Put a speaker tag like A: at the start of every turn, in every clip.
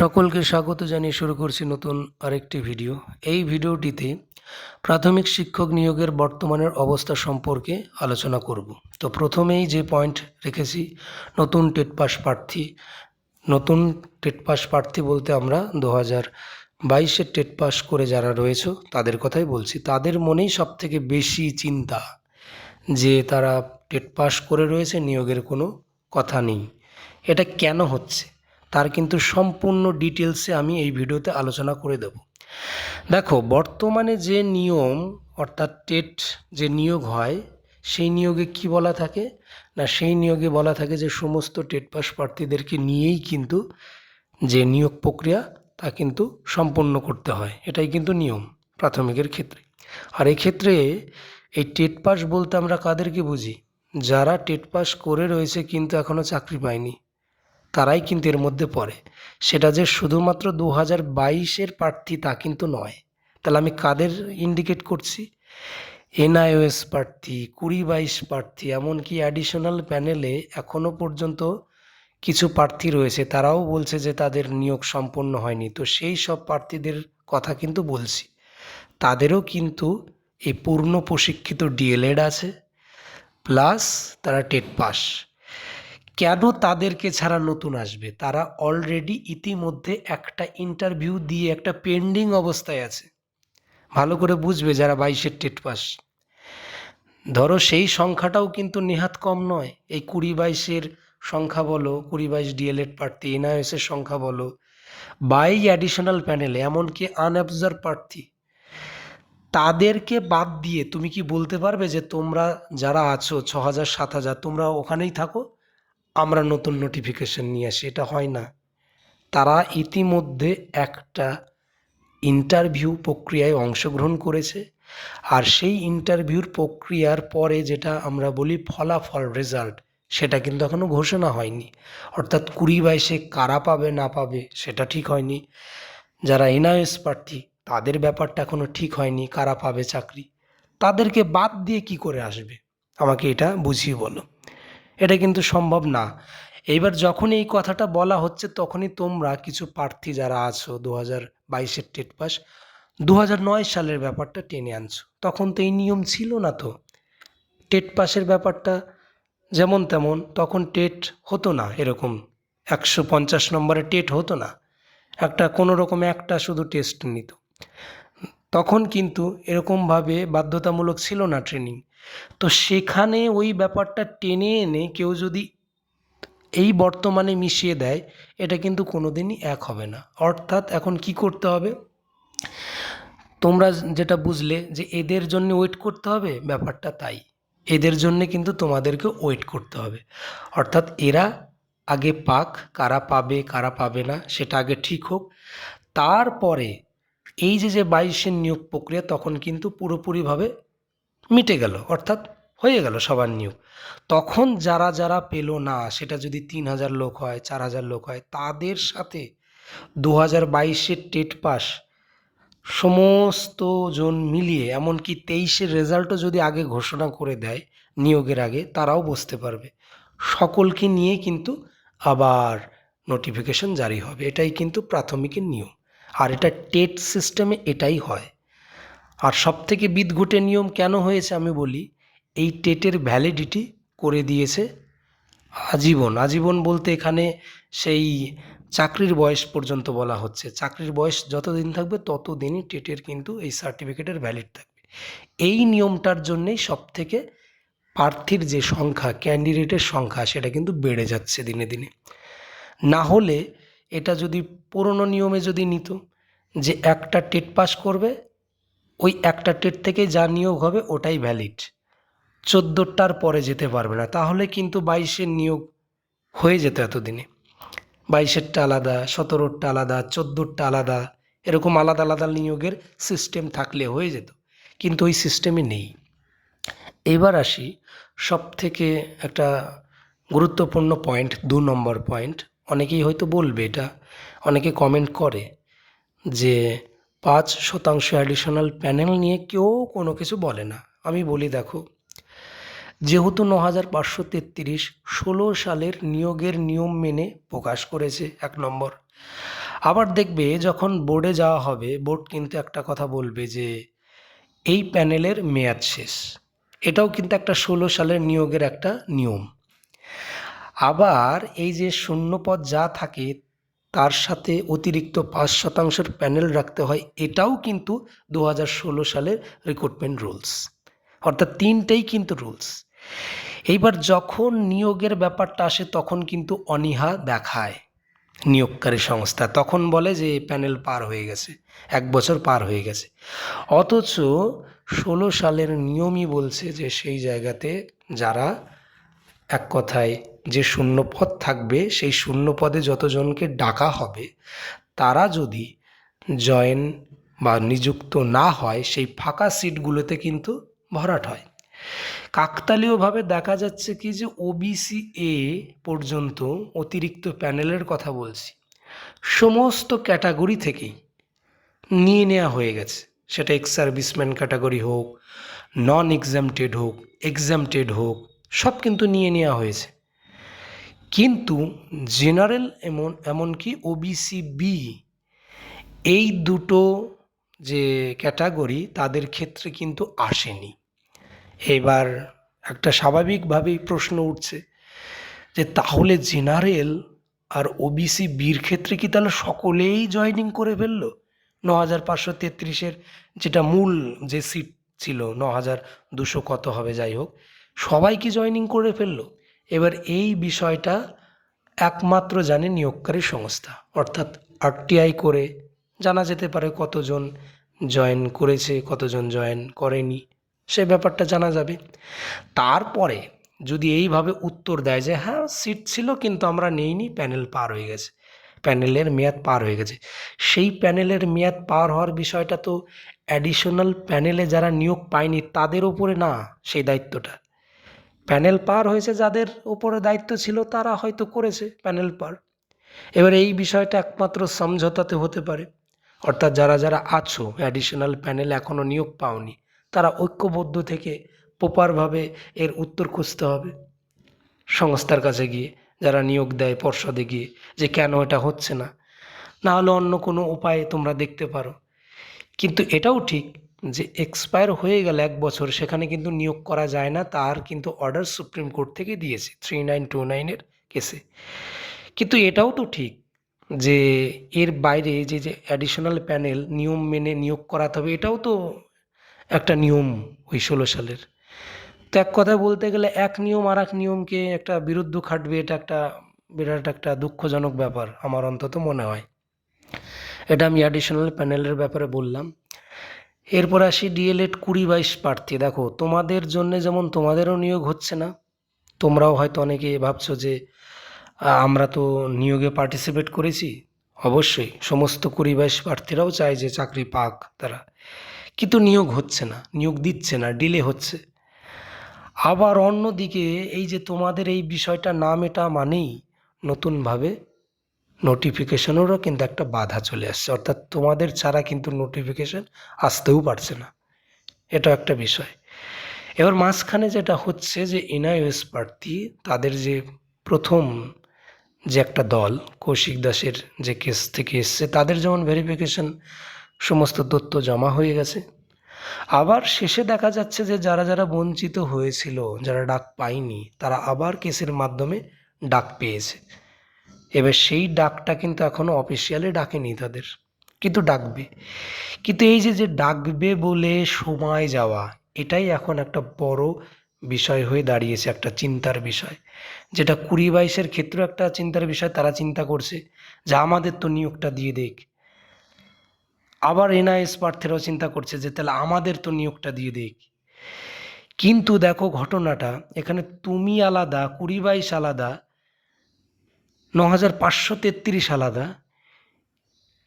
A: সকলকে স্বাগত জানিয়ে শুরু করছি নতুন আরেকটি ভিডিও। এই ভিডিওটিতে প্রাথমিক শিক্ষক নিয়োগের বর্তমানের অবস্থা সম্পর্কে আলোচনা করব। তো প্রথমেই যে পয়েন্ট রেখেছি, নতুন টেট পাস প্রার্থী। নতুন টেট পাস প্রার্থী বলতে আমরা দু হাজার বাইশের টেট পাস করে যারা রয়েছে, তাদের কথাই বলছি। তাদের মনেই সব থেকে বেশি চিন্তা যে তারা টেট পাস করে রয়েছে, নিয়োগের কোনো কথা নেই। এটা কেন হচ্ছে? তার কিন্তু সম্পূর্ণ ডিটেলসে আমি এই ভিডিওতে আলোচনা করে দেব। দেখো, বর্তমানে যে নিয়ম, অর্থাৎ টেট যে নিয়োগ হয়, সেই নিয়োগে কি বলা থাকে? না, সেই নিয়োগে বলা থাকে যে সমস্ত টেট পাস প্রার্থীদেরকে নিয়েই কিন্তু যে নিয়োগ প্রক্রিয়া, তা কিন্তু সম্পন্ন করতে হয়। এটাই কিন্তু নিয়ম প্রাথমিকের ক্ষেত্রে। আর এক্ষেত্রে এই টেট পাস বলতে আমরা কাদেরকে বুঝি? যারা টেট পাস করে রয়েছে কিন্তু এখনও চাকরি পায়নি। তারাই কিন্তু এর মধ্যে পড়ে। সেটা যে শুধুমাত্র দু হাজার বাইশের প্রার্থী তা কিন্তু নয়। তাহলে আমি কাদের ইন্ডিকেট করছি? এনআইওএস প্রার্থী, কুড়ি বাইশ প্রার্থী, এমনকি অ্যাডিশনাল প্যানেলে এখনও পর্যন্ত কিছু প্রার্থী রয়েছে। তারাও বলছে যে তাদের নিয়োগ সম্পন্ন হয়নি। তো সেই সব প্রার্থীদের কথা কিন্তু বলছি। তাদেরও কিন্তু এই পূর্ণ প্রশিক্ষিত ডিএলএড আছে। প্লাস তারা টেট পাস। কেন তাদেরকে ছাড়া নতুন আসবে? তারা অলরেডি ইতিমধ্যে একটা ইন্টারভিউ দিয়ে একটা পেন্ডিং অবস্থায় আছে। ভালো করে বুঝবে যারা বাইশের টেট পাস। ধরো সেই সংখ্যাটাও কিন্তু নেহাত কম নয়। এই কুড়ি বাইশের সংখ্যা বলো, কুড়ি বাইশ ডিএলএড প্রার্থী এনআইএসের সংখ্যা বলো, বাই অ্যাডিশনাল প্যানেলে এমনকি আনঅবজার্ভ প্রার্থী। তাদেরকে বাদ দিয়ে তুমি কি বলতে পারবে যে তোমরা যারা আছো ছ হাজার সাত হাজার তোমরা ওখানেই থাকো? আমরা নতুন নোটিফিকেশন নিয়ে আসি, এটা হয় না। তারা ইতিমধ্যে একটা ইন্টারভিউ প্রক্রিয়ায় অংশগ্রহণ করেছে আর সেই ইন্টারভিউর প্রক্রিয়ার পরে যেটা আমরা বলি ফলাফল রেজাল্ট সেটা কিন্তু এখনও ঘোষণা হয়নি। অর্থাৎ কুড়ি বাইশে কারা পাবে, না পাবে, সেটা ঠিক হয়নি। যারা এনআইএস প্রার্থী, তাদের ব্যাপারটা এখনও ঠিক হয়নি, কারা পাবে চাকরি। তাদেরকে বাদ দিয়ে কি করে আসবে? আমাকে এটা বুঝিয়ে বলো। এটা কিন্তু সম্ভব না। এইবার যখন এই কথাটা বলা হচ্ছে, তখনই তোমরা কিছু প্রার্থী যারা আছো দু হাজার বাইশের টেট পাস দু হাজার নয় সালের ব্যাপারটা টেনে আনছো। তখন তো এই নিয়ম ছিল না তো। টেট পাসের ব্যাপারটা যেমন তেমন, তখন টেট হতো না এরকম। একশো পঞ্চাশ নম্বরে টেট হতো না। একটা কোনো রকম একটা শুধু টেস্ট নিত। তখন কিন্তু এরকমভাবে বাধ্যতামূলক ছিল না ট্রেনিং। তো সেখানে ওই ব্যাপারটা টেনে এনে কেউ যদি এই বর্তমানে মিশিয়ে দেয়, এটা কিন্তু কোনোদিনই এক হবে না। অর্থাৎ এখন কি করতে হবে? তোমরা যেটা বুঝলে যে এদের জন্য ওয়েট করতে হবে, ব্যাপারটা তাই। এদের জন্যে কিন্তু তোমাদেরকে ওয়েট করতে হবে। অর্থাৎ এরা আগে পাক, কারা পাবে কারা পাবে না, সেটা আগে ঠিক হোক। তারপরে এই যে যে বাইশের নিয়োগ প্রক্রিয়া, তখন কিন্তু পুরোপুরিভাবে মিটে গেল, অর্থাৎ হয়ে গেল সবার নিয়োগ। তখন যারা যারা পেল না, সেটা যদি তিন হাজার লোক হয়, চার হাজার লোক হয়, তাদের সাথে দু হাজার বাইশের টেট পাস সমস্ত জন মিলিয়ে, এমনকি তেইশের রেজাল্টও যদি আগে ঘোষণা করে দেয় নিয়োগের আগে, তারাও বসতে পারবে। সকলকে নিয়ে কিন্তু আবার নোটিফিকেশন জারি হবে। এটাই কিন্তু প্রাথমিকের নিয়ম। আর এটা টেট সিস্টেমে এটাই হয়। আর সব থেকে বিদঘুটে নিয়ম কেন হয়েছে আমি বলি, এই টেটের ভ্যালিডিটি করে দিয়েছে আজীবন। আজীবন বলতে এখানে সেই চাকরির বয়স পর্যন্ত বলা হচ্ছে। চাকরির বয়স যতদিন থাকবে, ততদিনই টেটের কিন্তু এই সার্টিফিকেটের ভ্যালিড থাকবে। এই নিয়মটার জন্যেই সব থেকে প্রার্থীর যে সংখ্যা ক্যান্ডিডেটের সংখ্যা, সেটা কিন্তু বেড়ে যাচ্ছে দিনে দিনে। না হলে এটা যদি পুরনো নিয়মে যদি নিত যে একটা টেট পাস করবে ওই একটা টেট থেকে যা নিয়োগ হবে ওটাই ভ্যালিড চোদ্দোটার পরে যেতে পারবে না, তাহলে কিন্তু বাইশের নিয়োগ হয়ে যেত এতদিনে। বাইশেরটা আলাদা, সতেরোরটা আলাদা, চোদ্দোরটা আলাদা, এরকম আলাদা আলাদা নিয়োগের সিস্টেম থাকলে হয়ে যেত, কিন্তু ওই সিস্টেমে নেই। এবার আসি সব থেকে একটা গুরুত্বপূর্ণ পয়েন্ট দু নম্বর পয়েন্ট অনেকেই হয়তো বলবে এটা, অনেকে কমেন্ট করে যে পাঁচ শতাংশ অ্যাডিশনাল প্যানেল নিয়ে কেউ কোনো কিছু বলে না। আমি বলি, দেখো, যেহেতু ন হাজার পাঁচশো তেত্রিশ ষোলো সালের নিয়োগের নিয়ম মেনে প্রকাশ করেছে এক নম্বর, আবার দেখবে যখন বোর্ডে যাওয়া হবে বোর্ড কিন্তু একটা কথা বলবে যে, এই প্যানেলের মেয়াদ শেষ। এটাও কিন্তু একটা ষোলো সালের নিয়োগের একটা নিয়ম। আবার এই যে শূন্যপদ যা থাকে তার সাথে অতিরিক্ত পাঁচ শতাংশের প্যানেল রাখতে হয়, এটাও কিন্তু দু হাজার ষোলো সালের রিক্রুটমেন্ট রুলস অর্থাৎ তিনটেই কিন্তু রুলস এইবার যখন নিয়োগের ব্যাপারটা আসে, তখন কিন্তু অনীহা দেখায় নিয়োগকারী সংস্থা। তখন বলে যে, প্যানেল পার হয়ে গেছে, এক বছর পার হয়ে গেছে। অথচ ষোলো সালের নিয়মই বলছে যে, সেই জায়গাতে যারা এক কথায় যে শূন্য পদ থাকবে, সেই শূন্য পদে যতজনকে ডাকা হবে, তারা যদি জয়েন বা নিযুক্ত না হয়, সেই ফাঁকা সিটগুলোতে কিন্তু ভরাট হয়। কাকতালীয়ভাবে দেখা যাচ্ছে কি যে ওবিসি এ পর্যন্ত অতিরিক্ত প্যানেলের কথা বলছি। সমস্ত ক্যাটাগরি থেকেই নিয়ে নেওয়া হয়ে গেছে। সেটা এক্স সার্ভিসম্যান ক্যাটাগরি হোক নন এক্সামটেড হোক এক্সামটেড হোক, সব কিন্তু নিয়ে নেওয়া হয়েছে। কিন্তু জেনারেল এমন, এমনকি ওবিসি বি এই দুটো যে ক্যাটাগরি তাদের ক্ষেত্রে কিন্তু আসেনি। এবার একটা স্বাভাবিকভাবেই প্রশ্ন উঠছে যে তাহলে জেনারেল আর ওবিসি বির ক্ষেত্রে কি তাহলে সকলেই জয়েনিং করে ফেলল? ন হাজার পাঁচশো তেত্রিশের যেটা মূল যে সিট ছিল ন হাজার দুশো কত হবে যাই হোক, সবাই কি জয়েনিং করে ফেলল? এবার এই বিষয়টা একমাত্র জানে নিয়োগকারী সংস্থা। অর্থাৎ আরটিআই করে জানা যেতে পারে কতজন জয়েন করেছে, কতজন জয়েন করেনি, সে ব্যাপারটা জানা যাবে। তারপরে যদি এইভাবে উত্তর দেয় যে হ্যাঁ সিট ছিল কিন্তু আমরা নেইনি, প্যানেল পার হয়ে গেছে, প্যানেলের মেয়াদ পার হয়ে গেছে। সেই প্যানেলের মেয়াদ পার হওয়ার বিষয়টা তো অ্যাডিশনাল প্যানেলে যারা নিয়োগ পায়নি তাদের ওপরে না, সেই দায়িত্বটা। প্যানেল পার হয়েছে যাদের ওপরে দায়িত্ব ছিল, তারা হয়তো করেছে প্যানেল পার। এবার এই বিষয়টা একমাত্র সমঝোতাতে হতে পারে। অর্থাৎ যারা যারা আছো অ্যাডিশনাল প্যানেল এখনও নিয়োগ পাওনি, তারা ঐক্যবদ্ধ থেকে প্রপারভাবে এর উত্তর খুঁজতে হবে। সংস্থার কাছে গিয়ে, যারা নিয়োগ দেয় পর্ষদে গিয়ে, যে কেন এটা হচ্ছে না? না হলে অন্য কোনো উপায়ে তোমরা দেখতে পারো। কিন্তু এটাও ঠিক যে এক্সপায়ার হয়ে গেল এক বছর, সেখানে কিন্তু নিয়োগ করা যায় না, তার কিন্তু অর্ডার সুপ্রিম কোর্ট থেকে দিয়েছে থ্রি নাইন টু নাইনের কেসে কিন্তু এটাও তো ঠিক যে এর বাইরে যে যে অ্যাডিশনাল প্যানেল নিয়ম মেনে নিয়োগ করাতে হবে, এটাও তো একটা নিয়ম ওই ষোলো সালের। তো এক কথায় বলতে গেলে এক নিয়ম আর এক নিয়মকে একটা বিরুদ্ধ খাটবে, এটা একটা বিরাট একটা দুঃখজনক ব্যাপার আমার অন্তত মনে হয়। এটা আমি অ্যাডিশনাল প্যানেলের ব্যাপারে বললাম। এরপর আসি ডিএলএড কুড়ি বাইশ প্রার্থী। দেখো, তোমাদের জন্য যেমন তোমাদেরও নিয়োগ হচ্ছে না, তোমরাও হয়তো অনেকে ভাবছ যে আমরা তো নিয়োগে পার্টিসিপেট করেছি। অবশ্যই, সমস্ত কুড়ি বাইশ প্রার্থীরাও চায় যে চাকরি পাক তারা। কিন্তু নিয়োগ হচ্ছে না, নিয়োগ দিচ্ছে না ডিলে হচ্ছে। আবার অন্যদিকে এই যে তোমাদের এই বিষয়টা না মেটা মানেই নতুনভাবে নোটিফিকেশনেরও কিন্তু একটা বাধা চলে আসছে। অর্থাৎ তোমাদের ছাড়া কিন্তু নোটিফিকেশন আসতেও পারছে না। এটা একটা বিষয়। এবার মাঝখানে যেটা হচ্ছে যে এনআইএস প্রার্থী, তাদের যে প্রথম যে একটা দল, কৌশিক দাসের যে কেস থেকে এসছে, তাদের যেমন ভেরিফিকেশন সমস্ত তথ্য জমা হয়ে গেছে। আবার শেষে দেখা যাচ্ছে যে, যারা যারা বঞ্চিত হয়েছিল, যারা ডাক পায়নি, তারা আবার কেসের মাধ্যমে ডাক পেয়েছে। এবার সেই ডাকটা কিন্তু এখনও অফিসিয়ালি ডাকেনি তাদের, কিন্তু ডাকবে। কিন্তু এই যে যে ডাকবে বলে সময় যাওয়া, এটাই এখন একটা বড় বিষয় হয়ে দাঁড়িয়েছে, একটা চিন্তার বিষয়। যেটা কুড়ি বাইশের ক্ষেত্রেও একটা চিন্তার বিষয়, তারা চিন্তা করছে যে আমাদের তো নিয়োগটা দিয়ে দেখ আবার এনআইএস প্রার্থীরাও চিন্তা করছে যে তাহলে আমাদের তো নিয়োগটা দিয়ে দেখ কিন্তু দেখো ঘটনাটা, এখানে তুমি আলাদা, কুড়ি বাইশ আলাদা ন হাজার পাঁচশো তেত্রিশ আলাদা,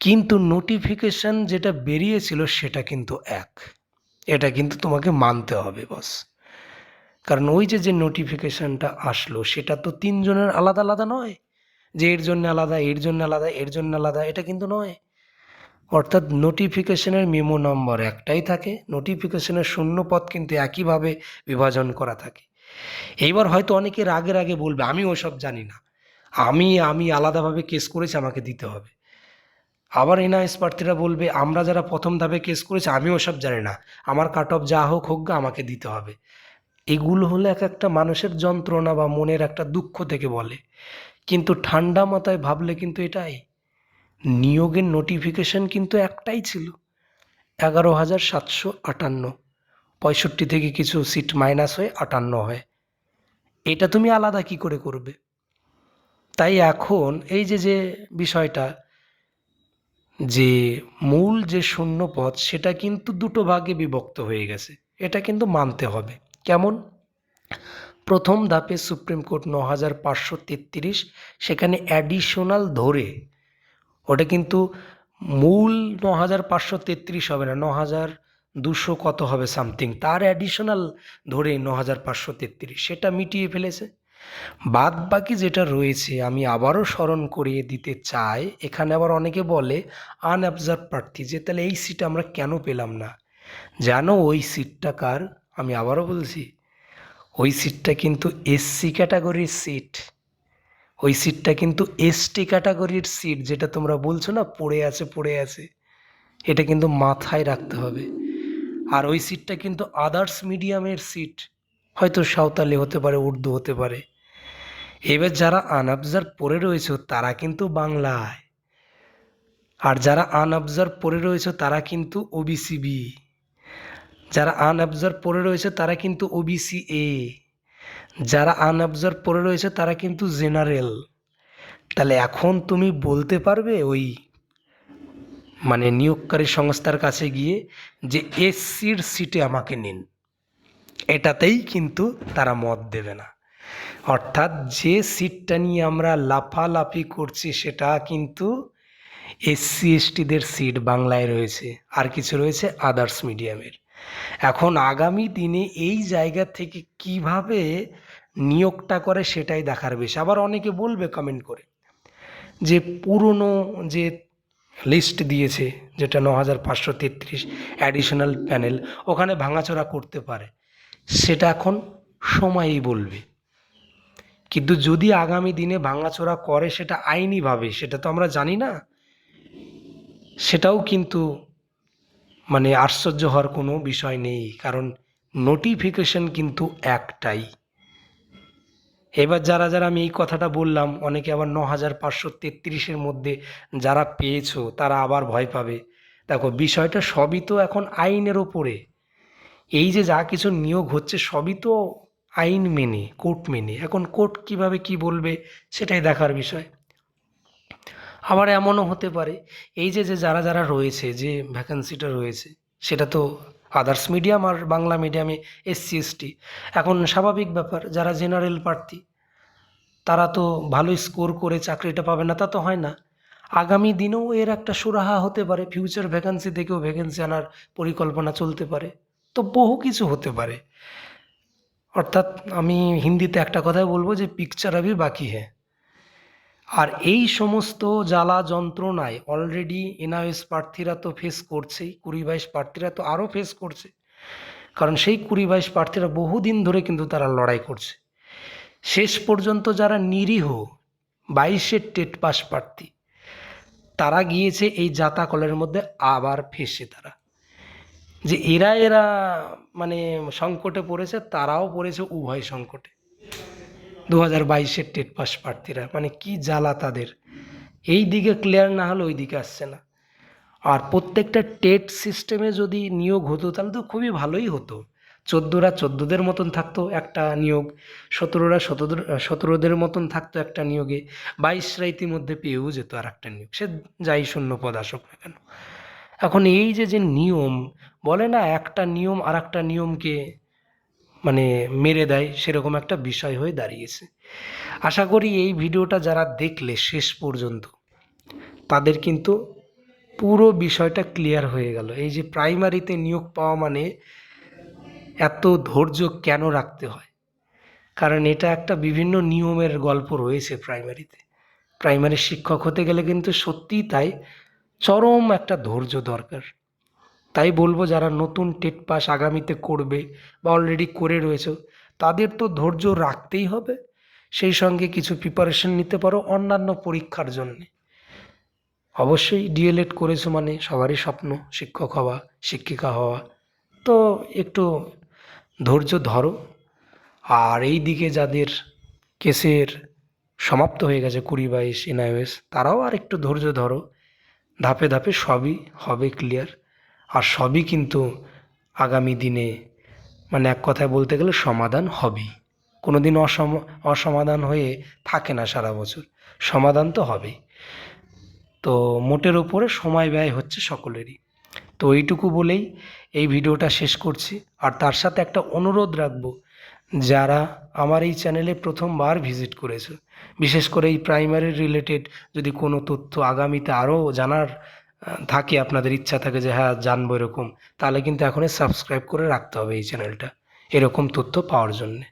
A: কিন্তু নোটিফিকেশন যেটা বেরিয়েছিল সেটা কিন্তু এক। এটা কিন্তু তোমাকে মানতে হবে বস কারণ ওই যে যে নোটিফিকেশানটা আসলো, সেটা তো তিনজনের আলাদা আলাদা নয়। যে এর জন্য আলাদা, এর জন্য আলাদা, এর জন্য আলাদা, এটা কিন্তু নয়। অর্থাৎ নোটিফিকেশনের মেমো নম্বর একটাই থাকে নোটিফিকেশনের শূন্য পথ কিন্তু একইভাবে বিভাজন করা থাকে। এইবার হয়তো অনেকে রাগের আগে বলবে, আমি ওসব জানি না। আমি আমি আলাদাভাবে কেস করেছি, আমাকে দিতে হবে। আবার এনআইএস প্রার্থীরা বলবে, আমরা যারা প্রথম ধাপে কেস করেছি আমি ওসব জানি না। আমার কাট অফ যা হোক হোক আমাকে দিতে হবে। এগুলো হলো এক একটা মানুষের যন্ত্রণা বা মনের একটা দুঃখ থেকে বলে। কিন্তু ঠান্ডা মাথায় ভাবলে কিন্তু এটাই। নিয়োগের নোটিফিকেশন কিন্তু একটাই ছিল। এগারো হাজার সাতশো আটান্ন। পঁয়ষট্টি থেকে কিছু সিট মাইনাস হয়ে আটান্ন হয়। এটা তুমি আলাদা কি করে করবে? তাই এখন এই যে যে বিষয়টা যে মূল যে শূন্য পথ সেটা কিন্তু দুটো ভাগে বিভক্ত হয়ে গেছে। এটা কিন্তু মানতে হবে। কেমন? প্রথম ধাপে সুপ্রিম কোর্ট ন হাজার পাঁচশো তেত্রিশ, সেখানে অ্যাডিশনাল ধরে ওটা কিন্তু মূল ন হাজার পাঁচশো তেত্রিশ হবে না ন হাজার দুশো কত হবে সামথিং তার অ্যাডিশনাল ধরে ন হাজার পাঁচশো তেত্রিশ, সেটা মিটিয়ে ফেলেছে। বাদ বাকি যেটা রয়েছে আমি আবারও স্মরণ করিয়ে দিতে চাই, এখানে আবার অনেকে বলে, আনঅবজার্ভ প্রার্থী যে, তাহলে এই সিট আমরা কেন পেলাম না? জানো ওই সিটটা কার? আমি আবারও বলছি, ওই সিটটা কিন্তু এসসি ক্যাটাগরির সিট ওই সিটটা কিন্তু এসটি ক্যাটাগরির সিট যেটা তোমরা বলছো না, পড়ে আছে পড়ে আছে, এটা কিন্তু মাথায় রাখতে হবে। আর ওই সিটটা কিন্তু আদার্স মিডিয়ামের সিট হয়তো সাঁওতালি হতে পারে, উর্দু হতে পারে। এবার যারা আনঅবজার্ভ পড়ে রয়েছে, তারা কিন্তু বাংলায়। আর যারা আনঅবজার্ভ পড়ে রয়েছে, তারা কিন্তু ওবিসি বি যারা আনঅবজার্ভ পড়ে রয়েছে, তারা কিন্তু ওবিসি এ যারা আনঅবজার্ভ পড়ে রয়েছে, তারা কিন্তু জেনারেল। তাহলে এখন তুমি বলতে পারবে ওই মানে নিয়োগকারী সংস্থার কাছে গিয়ে যে এসসির সিটে আমাকে নিন। এটাতেই কিন্তু তারা মত দেবে না। অর্থাৎ যে সিটটা নিয়ে আমরা লাফালাফি করছি সেটা কিন্তু এসসি এসটিদের সিট বাংলায় রয়েছে, আর কিছু রয়েছে আদার্স মিডিয়ামের। এখন আগামী দিনে এই জায়গা থেকে কীভাবে নিয়োগটা করে সেটাই দেখার বিষয় আবার অনেকে বলবে কমেন্ট করে যে পুরনো যে লিস্ট দিয়েছে, যেটা ন হাজার পাঁচশো তেত্রিশ অ্যাডিশনাল প্যানেল ওখানে ভাঙাচোরা করতে পারে, সেটা এখন সময়ই বলবে। কিন্তু যদি আগামী দিনে ভাঙাচোরা করে সেটা আইনিভাবে, সেটা তো আমরা জানি না, সেটাও কিন্তু মানে আশ্চর্য হওয়ার কোনো বিষয় নেই, কারণ নোটিফিকেশন কিন্তু একটাই। এবার যারা যারা আমি এই কথাটা বললাম, অনেকে আবার ন হাজার পাঁচশো তেত্রিশের মধ্যে যারা পেয়েছ, তারা আবার ভয় পাবে। দেখো, বিষয়টা সবই তো এখন আইনের ওপরে। এই যে যা কিছু নিয়োগ হচ্ছে, সবই তো আইন মেনে, কোর্ট মেনে। এখন কোর্ট কীভাবে কি বলবে সেটাই দেখার বিষয়। আবার এমনও হতে পারে, এই যে যে যারা যারা রয়েছে, যে ভ্যাকেন্সিটা রয়েছে, সেটা তো আদার্স মিডিয়াম আর বাংলা মিডিয়ামে এসসি, এসটি। এখন স্বাভাবিক ব্যাপার, যারা জেনারেল প্রার্থী, তারা তো ভালো স্কোর করে চাকরিটা পাবে না, তা তো হয় না। আগামী দিনেও এর একটা সুরাহা হতে পারে, ফিউচার ভ্যাকেন্সি থেকেও ভ্যাকেন্সি আনার পরিকল্পনা চলতে পারে। তো বহু কিছু হতে পারে। অর্থাৎ আমি হিন্দিতে একটা কথাই বলব যে পিকচার আবি বাকি হ্যাঁ আর এই সমস্ত জ্বালা যন্ত্রণায় অলরেডি এনআইএস প্রার্থীরা তো ফেস করছেই, কুড়ি বাইশ প্রার্থীরা তো আরও ফেস করছে। কারণ সেই কুড়ি বাইশ প্রার্থীরা বহুদিন ধরে কিন্তু তারা লড়াই করছে। শেষ পর্যন্ত যারা নিরীহ বাইশের টেট পাস প্রার্থী, তারা গিয়েছে এই জাতা কলের মধ্যে আবার ফেসে তারা। যে এরা এরা মানে সংকটে পড়েছে, তারাও পড়েছে উভয় সংকটে। দু হাজার বাইশের টেট পাস প্রার্থীরা মানে কি জ্বালা তাদের। এই দিকে ক্লিয়ার না হলে ওই দিকে আসছে না। আর প্রত্যেকটা টেট সিস্টেমে যদি নিয়োগ হতো, তাহলে তো খুবই ভালোই হতো। চোদ্দোরা চোদ্দোদের মতন থাকতো একটা নিয়োগ, সতেরোরা সতেরো, সতেরোদের মতন থাকতো একটা নিয়োগে, বাইশরা ইতিমধ্যে পেয়েও যেত আর একটা নিয়োগ। সে যাই শূন্য পদ আসুক না কেন। এখন এই যে যে নিয়ম, বলে না একটা নিয়ম আর একটা নিয়মকে মানে মেরে দেয়, সেরকম একটা বিষয় হয়ে দাঁড়িয়েছে। আশা করি এই ভিডিওটা যারা দেখলে শেষ পর্যন্ত, তাদের কিন্তু পুরো বিষয়টা ক্লিয়ার হয়ে গেল। এই যে প্রাইমারিতে নিয়োগ পাওয়া মানে এত ধৈর্য কেন রাখতে হয়? কারণ এটা একটা বিভিন্ন নিয়মের গল্প রয়েছে প্রাইমারিতে। প্রাইমারি শিক্ষক হতে গেলে কিন্তু সত্যিই তাই চরম একটা ধৈর্য দরকার। তাই বলব, যারা নতুন টেট পাস আগামীতে করবে বা অলরেডি করে রয়েছে, তাদের তো ধৈর্য রাখতেই হবে। সেই সঙ্গে কিছু প্রিপারেশন নিতে পারো অন্যান্য পরীক্ষার জন্যে। অবশ্যই ডিএলএড করেছ মানে সবারই স্বপ্ন, শিক্ষক হওয়া, শিক্ষিকা হওয়া। তো একটু ধৈর্য ধরো। আর এই দিকে যাদের কেসের সমাপ্ত হয়ে গেছে কুড়ি বাইশ এনআইওএস তারাও আর একটু ধৈর্য ধরো। ধাপে ধাপে সবই হবে ক্লিয়ার আর সবই কিন্তু আগামী দিনে মানে এক কথায় বলতে গেলে সমাধান হবেই। কোনো দিন অসম, অসমাধান হয়ে থাকে না সারা বছর। সমাধান তো হবেই। তো মোটের ওপরে সময় ব্যয় হচ্ছে সকলেরই। তো এইটুকু বলেই এই ভিডিওটা শেষ করছি। আর তার সাথে একটা অনুরোধ রাখব, যারা আমার এই চ্যানেলে প্রথমবার ভিজিট করেছ বিশেষ করে এই প্রাইমারি রিলেটেড যদি কোনো তথ্য আগামীতে আরও জানার থাকে, আপনাদের ইচ্ছা থাকে যে হ্যাঁ জানব এরকম, তাহলে কিন্তু এখনই সাবস্ক্রাইব করে রাখতে হবে এই চ্যানেলটা এরকম তথ্য পাওয়ার জন্যে।